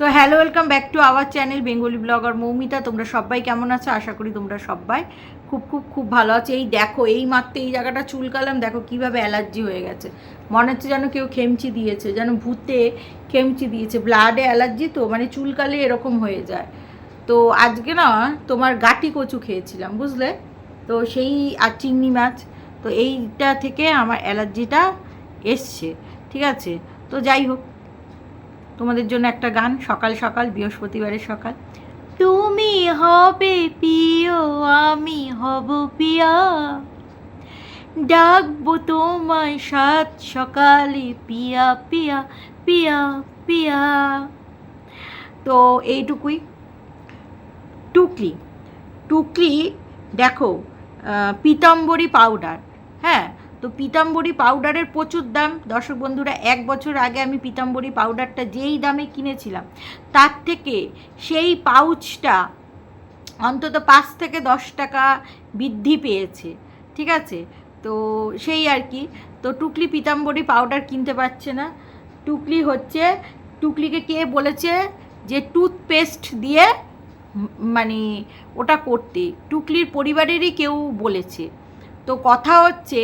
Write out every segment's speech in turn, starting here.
তো hello welcome back to our channel Bengali blogger Moumita তোমরা সবাই কেমন আছো? আশা করি তোমরা সবাই খুব খুব খুব ভালো আছে। এই দেখো, এই মাত্র এই জায়গাটা চুলকালাম, দেখো কীভাবে অ্যালার্জি হয়ে গেছে। মনে হচ্ছে যেন কেউ খেমচি দিয়েছে, যেন ভূতে খেমচি দিয়েছে। ব্লাডে অ্যালার্জি তো মানে চুলকালে এরকম হয়ে যায়। তো আজকে না, তোমার গাটি কচু খেয়েছিলাম, বুঝলে? তো সেই আর চিংড়ি মাছ, তো এইটা থেকে আমার অ্যালার্জিটা এসছে, ঠিক আছে? তো যাই হোক তোমাদের জন্য একটা গান, সকাল সকাল, বৃহস্পতিবারের সকাল। তুমি হবে প্রিয়, আমি হব পিয়া ডাকবো তোমায় সাত সকালে পিয়া পিয়া পিয়া পিয়া তো এইটুকুই। টুকলি টুকলি, দেখো পীতাম্বরী পাউডার হ্যাঁ? তো পীতাম্বরী পাউডারের প্রচুর দাম। দর্শক বন্ধুরা, এক বছর আগে আমি পীতাম্বরী পাউডারটা যেই দামে কিনেছিলাম, তার থেকে সেই পাউচটা অন্তত পাঁচ থেকে দশ টাকা বৃদ্ধি পেয়েছে, ঠিক আছে? তো সেই আর কি। তো টুকলি পীতাম্বরী পাউডার কিনতে পারছে না। টুকলি হচ্ছে, টুকলিকে কে বলেছে যে টুথপেস্ট দিয়ে মানে ওটা করতে। টুকলির পরিবারেরই কেউ বলেছে। তো কথা হচ্ছে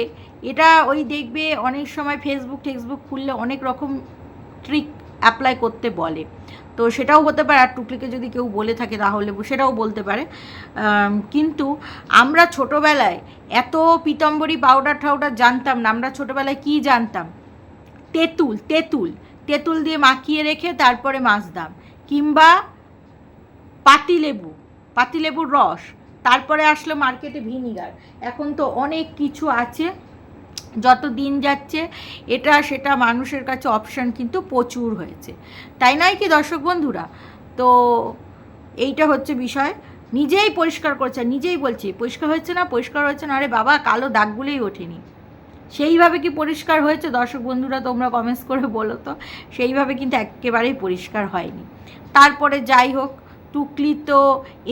এটা ওই দেখবে অনেক সময় ফেসবুক টেক্সবুক খুললে অনেক রকম ট্রিক অ্যাপ্লাই করতে বলে। তো সেটাও হতে পারে, আর টুকলিকে যদি কেউ বলে থাকে তাহলে সেটাও বলতে পারে। কিন্তু আমরা ছোটোবেলায় এত পিতম্বরী পাউডার টাউডার জানতাম না, আমরা ছোটোবেলায় কি জানতাম? তেঁতুল তেঁতুল তেঁতুল দিয়ে মাখিয়ে রেখে তারপরে মাছদাম কিংবা পাতিলেবু, পাতিলেবুর রস, তারপরে আসলো মার্কেটে ভিনিগার এখন তো অনেক কিছু আছে। যত দিন যাচ্ছে, এটা সেটা মানুষের কাছে অপশান কিন্তু প্রচুর হয়েছে। তাই নয় কি দর্শক বন্ধুরা? তো এইটা হচ্ছে বিষয়। নিজেই পরিষ্কার করছে, নিজেই বলছি, পরিষ্কার হয়েছে না, পরিষ্কার হয়েছে না? আরে বাবা, কালো দাগগুলোই ওঠেনি। সেইভাবে কি পরিষ্কার হয়েছে দর্শক বন্ধুরা? তোমরা কমেন্টস করে বলো তো। সেইভাবে কিন্তু একেবারেই পরিষ্কার হয়নি। তারপরে যাই হোক টুকলি তো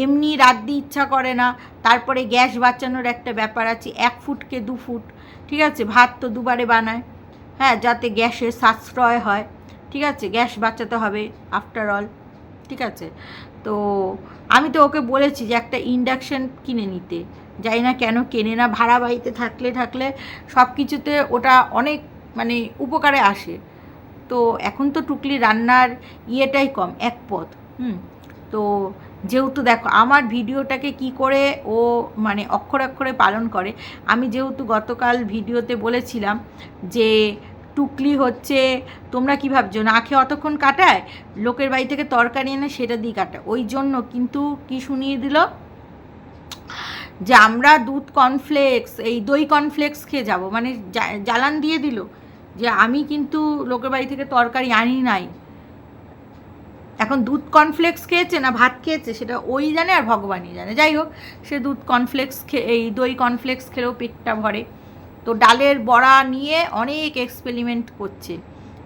এমনি রাঁধতে ইচ্ছা করে না। তারপরে গ্যাস বাঁচানোর একটা ব্যাপার আছে, এক ফুটকে দু ফুট, ঠিক আছে? ভাত তো দুবারে বানায়। হ্যাঁ যাতে গ্যাসের সাশ্রয় হয়, ঠিক আছে? গ্যাস বাঁচাতে হবে আফটার অল ঠিক আছে? তো আমি তো ওকে বলেছি যে একটা ইন্ডাকশান কিনে নিতে। যাই না কেন, কেনে না, ভাড়া বাড়িতে থাকলে থাকলে সব কিছুতে ওটা অনেক মানে উপকারে আসে। তো এখন তো টুকলি রান্নার ইয়েটাই কম, এক পদ, হুম? তো যেহেতু দেখো, আমার ভিডিওটাকে কি করে ও মানে অক্ষরে অক্ষরে পালন করে, আমি যেহেতু গতকাল ভিডিওতে বলেছিলাম যে টুকলি হচ্ছে তোমরা কী ভাবছ, না খেয়ে অতক্ষণ কাটায়? লোকের বাড়ি থেকে তরকারি এনে সেটা দিয়ে কাটায়। ওই জন্য কিন্তু কি শুনিয়ে দিল? যে আমরা দুধ কর্নফ্লেক্স এই দই কর্নফ্লেক্স খেয়ে যাব। মানে জ্বালান দিয়ে দিল। যে আমি কিন্তু লোকের বাড়ি থেকে তরকারি আনি নাই। এখন দুধ কর্নফ্লেক্স খেয়েছে না ভাত খেয়েছে সেটা ওই জানে আর ভগবানই জানে। যাই হোক, সে দুধ কর্নফ্লেক্স খেয়ে এই দই কর্নফ্লেক্স খেলেও পেটটা ভরে। তো ডালের বড়া নিয়ে অনেক এক্সপেরিমেন্ট করছে।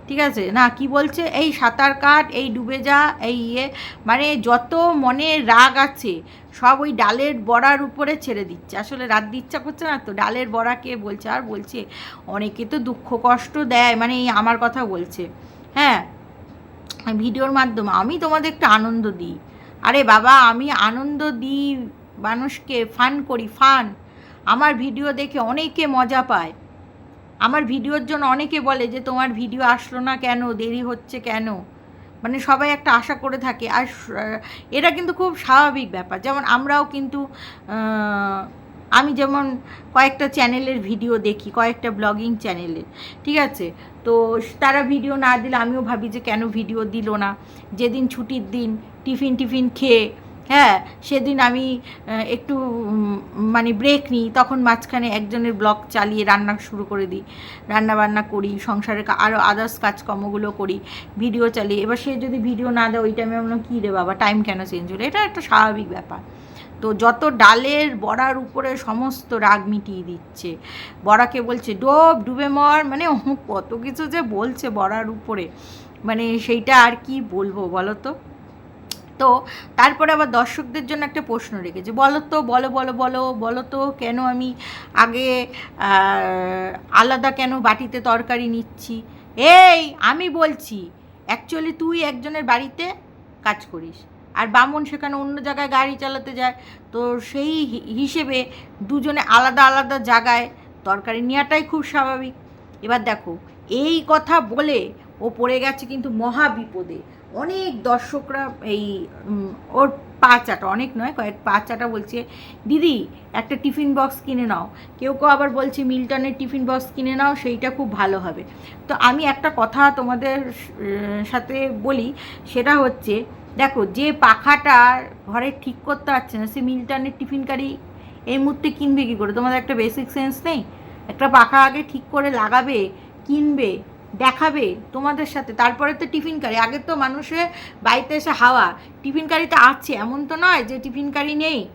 ঠিক আছে? না, কি বলছে? এই সাঁতার কাট, এই ডুবে যা, এই ইয়ে মানে যত মনে রাগ আছে, সব ওই ডালের বড়ার উপরে ছেড়ে দিচ্ছে। আসলে রাত ইচ্ছা করছে না তো, ডালের বড়াকে বলছে? আর বলছে, অনেকে তো দুঃখ কষ্ট দেয় মানে এই আমার কথা বলছে। হ্যাঁ ভিডিওর মাধ্যমে আমি তোমাদের একটু আনন্দ দিই। আরে বাবা, আমি আনন্দ দিই, মানুষকে ফান করি ফান আমার ভিডিও দেখে অনেকে মজা পায়। আমার ভিডিওর জন্য অনেকে বলে যে, তোমার ভিডিও আসলো না কেন? দেরি হচ্ছে কেন? মানে সবাই একটা আশা করে থাকে। আর এটা কিন্তু খুব স্বাভাবিক ব্যাপার। যেমন আমরাও কিন্তু আমি যেমন কয়েকটা চ্যানেলের ভিডিও দেখি, কয়েকটা ব্লগিং চ্যানেলের, ঠিক আছে? তো তারা ভিডিও না দিলে আমিও ভাবি যে কেন ভিডিও দিল না? যেদিন ছুটির দিন টিফিন টিফিন খেয়ে হ্যাঁ সেদিন আমি একটু মানে ব্রেক নিই, তখন মাঝখানে একজনের ব্লগ চালিয়ে রান্না শুরু করে দিই। রান্না বান্না করি, সংসারের আরও আদার্স কাজকর্মগুলো করি ভিডিও চালিয়ে। এবার সে যদি ভিডিও না দেয়, ওই টাইমে আমরা কী রে বাবা টাইম কেন চেঞ্জ হলো? এটা একটা স্বাভাবিক ব্যাপার। তো যত ডালের বড়ার উপরে সমস্ত রাগ মিটিয়ে দিচ্ছে, বড়াকে বলছে, ডোব, ডুবে মর। মানে কত কিছু যে বলছে বড়ার উপরে। মানে সেইটা আর কি বলব বলো তো? তো তারপরে আবার দর্শকদের জন্য একটা প্রশ্ন রেখেছে, বলো তো, বলো বলো বলো বলো তো, কেন আমি আগে আলাদা কেন বাটিতে তরকারি নিচ্ছি? এই, আমি বলছি অ্যাকচুয়ালি তুই একজনের বাড়িতে কাজ করিস। আর বামন সেখানে অন্য জায়গায় গাড়ি চালাতে যায়। তো সেই হিসেবে দুজনে আলাদা আলাদা জায়গায় তরকারি নেওয়াটাই খুব স্বাভাবিক। এবার দেখো, এই কথা বলে ও পড়ে গেছে কিন্তু মহা বিপদে অনেক দর্শকরা এই ওর পা চাটা, অনেক নয়, কয়েক পা চাটা বলছে, দিদি, একটা টিফিন বক্স কিনে নাও। কেউ কেউ আবার বলছে, মিল্টনের টিফিন বক্স কিনে নাও, সেইটা খুব ভালো হবে। তো আমি একটা কথা তোমাদের সাথে বলি, সেটা হচ্ছে দেখো, যে পাখাটা ঘরে ঠিক করতে পারছে না, সে মিল্টনের টিফিন কারি এই মুহূর্তে কিনবে কী করে? তোমাদের একটা বেসিক সেন্স নেই? একটা পাখা আগে ঠিক করে লাগাবে, কিনবে, দেখাবে তোমাদের সাথে, তারপরে তো টিফিন কারি আগে তো মানুষের বাড়িতে এসে হাওয়া। টিফিন কারিটা আছে, এমন তো নয় যে টিফিন কারি নেই।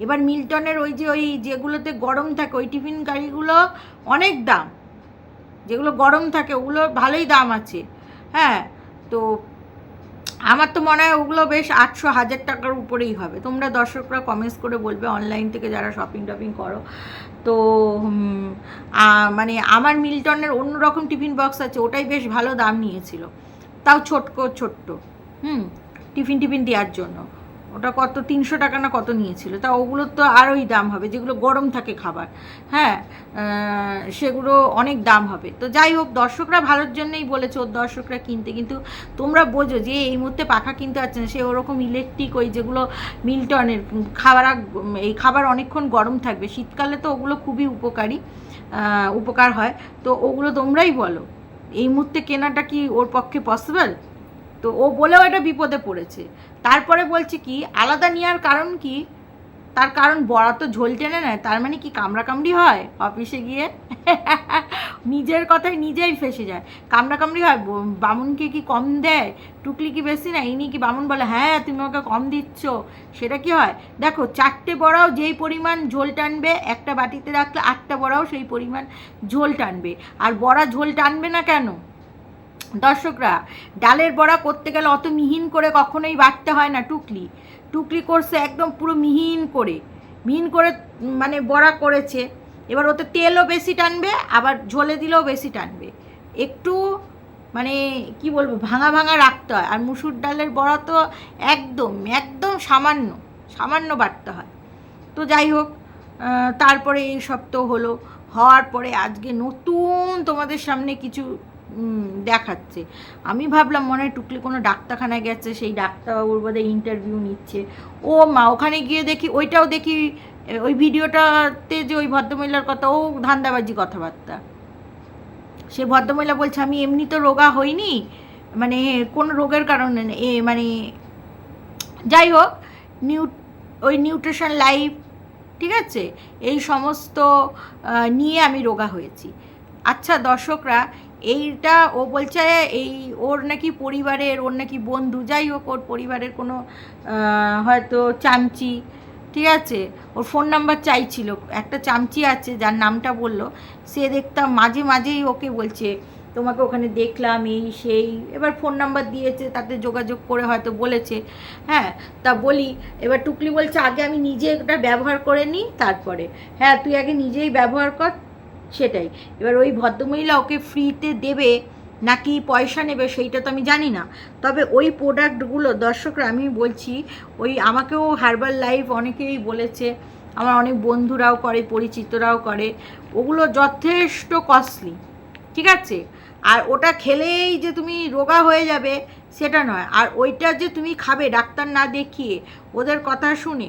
এবার মিল্টনের ওই যে ওই যেগুলোতে গরম থাকে, ওই টিফিন কারিগুলো অনেক দাম। যেগুলো গরম থাকে, ওগুলো ভালোই দাম আছে। হ্যাঁ তো আমার তো মনে হয় ওগুলো বেশ আটশো হাজার টাকার উপরেই হবে। তোমরা দর্শকরা কমেন্টস করে বলবে অনলাইন থেকে যারা শপিং টপিং করো। তো মানে আমার মিল্টনের অন্যরকম টিফিন বক্স আছে, ওটাই বেশ ভালো দাম নিয়েছিল। তাও ছোট্ট ছোট্ট, হুম, টিফিন টিফিন দেওয়ার জন্য। ওটা কত, তিনশো টাকা না কত নিয়েছিল? তা ওগুলোর তো আরোই দাম হবে, যেগুলো গরম থাকে খাবার। হ্যাঁ সেগুলো অনেক দাম হবে। তো যাই হোক, দর্শকরা ভালোর জন্যই বলেছে, ওর দর্শকরা কিনতে। কিন্তু তোমরা বোঝো যে এই মুহূর্তে পাখা কিনতে পারছে না, সে ওরকম ইলেকট্রিক ওই যেগুলো মিল্টনের খাবার এই খাবার অনেকক্ষণ গরম থাকবে। শীতকালে তো ওগুলো খুবই উপকারী উপকার হয়। তো ওগুলো তোমরাই বলো, এই মুহূর্তে কেনাটা কি ওর পক্ষে পসিবল তো ও বলেও এটা বিপদে পড়েছে। তারপরে বলছে কি, আলাদা নেওয়ার কারণ কি? তার কারণ বড়া তো ঝোল টেনে নেয়, তার মানে কি কামড়াকামড়ি হয় অফিসে গিয়ে? নিজের কথায় নিজেই ফেসে যায়। কামড়াকামড়ি হয় বামুনকে কি কম দেয়? টুকলি কি বেশি না? ইনি কি বামুন বলে হ্যাঁ তুমি ওকে কম দিচ্ছ। সেটা কি হয়? দেখো, চারটে বড়াও যেই পরিমাণ ঝোল টানবে, একটা বাটিতে রাখলে আটটা বড়াও সেই পরিমাণ ঝোল টানবে। আর বড়া ঝোল টানবে না কেন? দর্শকরা, ডালের বড়া করতে গেলে অত মিহিন করে কখনোই বাটতে হয় না, টুকলি। টুকলি করছে একদম পুরো মিহিন করে। মিহিন করে মানে বড়া করেছে। এবার ওতে তেলও বেশি টানবে, আবার ঝোলে দিলেও বেশি টানবে। একটু মানে কি বলব, ভাঙা ভাঙা রাখতে হয়। আর মুসুর ডালের বড়া তো একদম একদম সামান্য সামান্য বাটতে হয়। তো যাই হোক তারপরে এই সব তো হলো। হওয়ার পরে আজকে নতুন তোমাদের সামনে কিছু দেখাচ্ছে। আমি ভাবলাম মনে হয় টুকলি কোনো ডাক্তারখানায় গেছে, সেই ডাক্তারবাবুর বোধ ইন্টারভিউ নিচ্ছে। ও মা, ওখানে গিয়ে দেখি, ওইটাও দেখি ওই ভিডিওটাতে যে ওই ভদ্রমহিলার কথা, ও ধান্দাবাজি কথাবার্তা। সে ভদ্রমহিলা বলছে, আমি এমনি তো রোগা হইনি মানে কোন রোগের কারণে এ মানে যাই হোক, নিউ, ওই নিউট্রিশন লাইফ, ঠিক আছে? এই সমস্ত নিয়ে আমি রোগা হয়েছি। আচ্ছা দর্শকরা এইটা ও বলছে, এই ওর নাকি পরিবারের, ওর নাকি বন্ধু, যাই হোক, ওর পরিবারের কোনো হয়তো চামচি, ঠিক আছে? ওর ফোন নাম্বার চাইছিল, একটা চামচি আছে, যার নামটা বলল, সে দেখতাম মাঝে মাঝেই ওকে বলছে, তোমাকে ওখানে দেখলাম, এই, সেই। এবার ফোন নাম্বার দিয়েছে, তাতে যোগাযোগ করে হয়তো বলেছে। হ্যাঁ তা বলি, এবার টুকলি বলছে, আগে আমি নিজে এটা ব্যবহার করে নিই, তারপরে। হ্যাঁ তুই আগে নিজেই ব্যবহার কর সেটাই। এবার ওই ভদ্রমহিলা ওকে ফ্রিতে দেবে নাকি পয়সা নেবে সেইটা তো আমি জানি না। তবে ওই প্রোডাক্টগুলো দর্শকরা আমি বলছি, ওই আমাকেও হার্বাল লাইফ অনেকেই বলেছে, আমার অনেক বন্ধুরাও করে, পরিচিতরাও করে, ওগুলো যথেষ্ট কস্টলি ঠিক আছে? আর ওটা খেলেই যে তুমি রোগা হয়ে যাবে, সেটা নয়। আর ওইটা যে তুমি খাবে, ডাক্তার না দেখিয়ে, ওদের কথা শুনে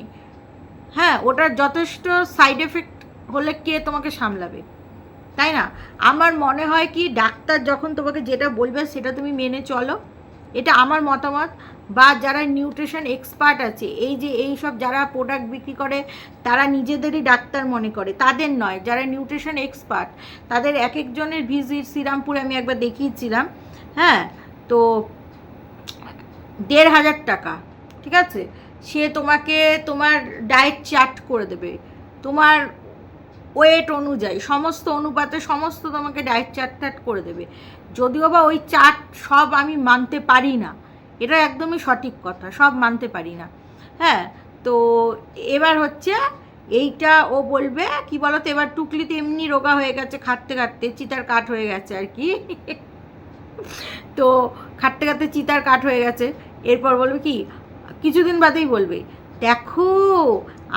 হ্যাঁ ওটার যথেষ্ট সাইড এফেক্ট হলে কে তোমাকে সামলাবে? তাই না? আমার মনে হয় কি, ডাক্তার যখন তোমাকে যেটা বলবে সেটা তুমি মেনে চলো। এটা আমার মতামত। বা যারা নিউট্রিশন এক্সপার্ট আছে, এই যে এই সব যারা প্রোডাক্ট বিক্রি করে, তারা নিজেদেরই ডাক্তার মনে করে। তাদের নয়, যারা নিউট্রিশন এক্সপার্ট, তাদের এক একজনের ভিজিট শ্রীরামপুরে আমি একবার দেখিয়েছিলাম। হ্যাঁ তো দেড় হাজার টাকা, ঠিক আছে? সে তোমাকে তোমার ডায়েট চার্ট করে দেবে। তোমার ওয়েট অনুযায়ী, সমস্ত অনুপাতে সমস্ত তোমাকে ডায়েট চার্ট টার্ট করে দেবে। যদিও বা ওই চার্ট সব আমি মানতে পারি না, এটা একদমই সঠিক কথা, সব মানতে পারি না। হ্যাঁ তো এবার হচ্ছে এইটা ও বলবে, কি বলতো, এবার টুকলিতে এমনি রোগা হয়ে গেছে, খাটতে খাটতে চিতার কাঠ হয়ে গেছে আর কি। তো খাটতে খাটতে চিতার কাঠ হয়ে গেছে, এরপর বলবে কি, কিছুদিন বাদেই বলবে, দেখো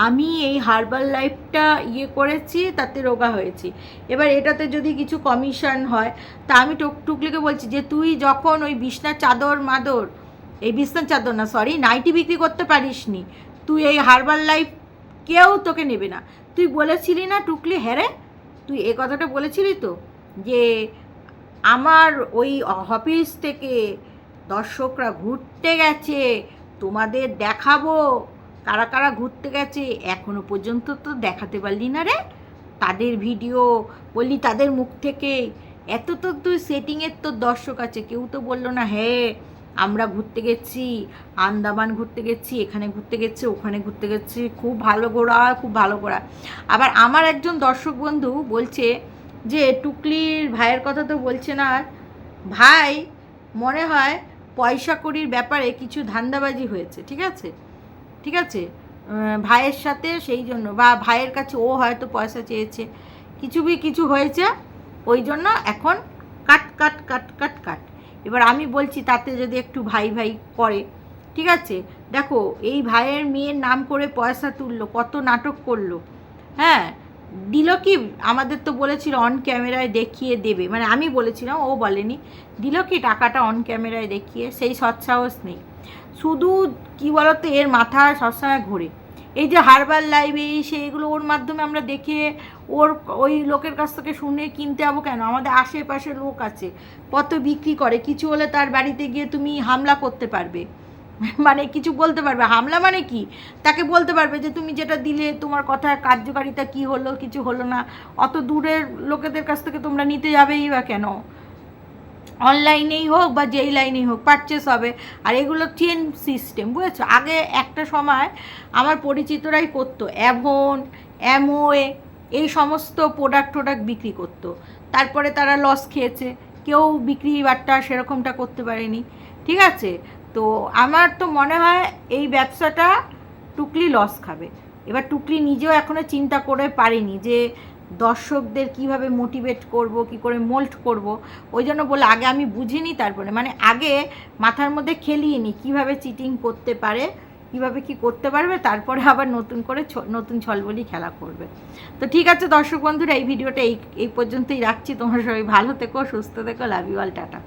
আমি এই হার্বাল লাইফটা ইয়ে করেছি, তাতে রোগা হয়েছি। এবার এটাতে যদি কিছু কমিশন হয়, তা আমি টুকটুকলিকে বলছি যে তুই যখন ওই বিছনার চাদর মাদর, এই বিছনার চাদর না সরি নাইটি বিক্রি করতে পারিস নি তুই এই হার্বাল লাইফ কেউ তোকে নেবে না। তুই বলেছিলি না টুকলি হ্যাঁ রে, তুই এ কথাটা বলেছিলি তো, যে আমার ওই অফিস থেকে দর্শকরা ঘুরতে গেছে, তোমাদের দেখাবো কারা কারা ঘুরতে গেছে এখনও পর্যন্ত তো দেখাতে পারলি না রে। তাদের ভিডিও বললি তাদের মুখ থেকে। এত তো তুই সেটিংয়ের তোর দর্শক আছে, কেউ তো বলল না হ্যাঁ আমরা ঘুরতে গেছি, আন্দামান ঘুরতে গেছি, এখানে ঘুরতে গেছি, ওখানে ঘুরতে গেছি, খুব ভালো ঘোরা, খুব ভালো ঘোরা। আবার আমার একজন দর্শক বন্ধু বলছে যে, টুকলির ভাইয়ের কথা তো বলছে না ভাই, মনে হয় পয়সা কড়ির ব্যাপারে কিছু ধান্দাবাজি হয়েছে, ঠিক আছে? ঠিক আছে? ভাইয়ের সাথে সেই জন্য বা ভাইয়ের কাছে ও হয়তো পয়সা চেয়েছে। কিছু বি কিছু হয়েছে, ওই জন্য এখন কাট কাট কাট কাট কাট। এবার আমি বলছি তাতে যদি একটু ভাই ভাই করে, ঠিক আছে? দেখো, এই ভাইয়ের মেয়ের নাম করে পয়সা তুললো, কত নাটক করল হ্যাঁ? দিল কি? আমাদের তো বলেছিল অন ক্যামেরায় দেখিয়ে দেবে। মানে আমি বলেছিলাম, ও বলেনি। দিল কি টাকাটা অন ক্যামেরায় দেখিয়ে, সেই সৎসাহস নেই। শুধু কি বলতো, এর মাথা সবসময় ঘোরে। এই যে হারবাল লাইভ এই সেইগুলো ওর মাধ্যমে আমরা দেখে ওর ওই লোকের কাছ থেকে শুনে কিনতে যাব কেন? আমাদের আশেপাশে লোক আছে, কত বিক্রি করে। কিছু হলে তার বাড়িতে গিয়ে তুমি হামলা করতে পারবে। মানে কিছু বলতে পারবে, হামলা মানে কি? তাকে বলতে পারবে যে তুমি যেটা দিলে, তোমার কথার কার্যকারিতা কি হলো, কিছু হলো না, অত দূরের লোকেদের কাছ থেকে তোমরা নিতে যাবেই বা কেন? অনলাইনেই হোক বা যেই লাইনেই হোক পারচেস হবে। আর এগুলো চেন সিস্টেম বুঝেছ? আগে একটা সময় আমার পরিচিতরাই করতো অ্যাভন অ্যামোয়ে এই সমস্ত প্রোডাক্ট টোডাক্ট বিক্রি করতো। তারপরে তারা লস খেয়েছে, কেউ বিক্রি বাট্টা সেরকমটা করতে পারেনি, ঠিক আছে? তো আমার তো মনে হয় এই ব্যবসাটা টুকলি লস খাবে। এবার টুকলি নিজেও এখনও চিন্তা করে পারেনি যে দর্শকদের কীভাবে মোটিভেট করব, কি করে মোল্ড করব। ওই জন্য বলে আগে আমি বুঝিনি তারপরে। মানে আগে মাথার মধ্যে খেলিয়ে নি কীভাবে চিটিং করতে পারে, কীভাবে কি করতে পারবে, তারপরে আবার নতুন করে নতুন ছলবলি খেলা করবে। তো ঠিক আছে দর্শক বন্ধুরা, এই ভিডিওটা এই এই পর্যন্তই রাখছি। তোমরা সবাই ভালো থেকো, সুস্থ থেকো লাভ ইউ অল টাটা।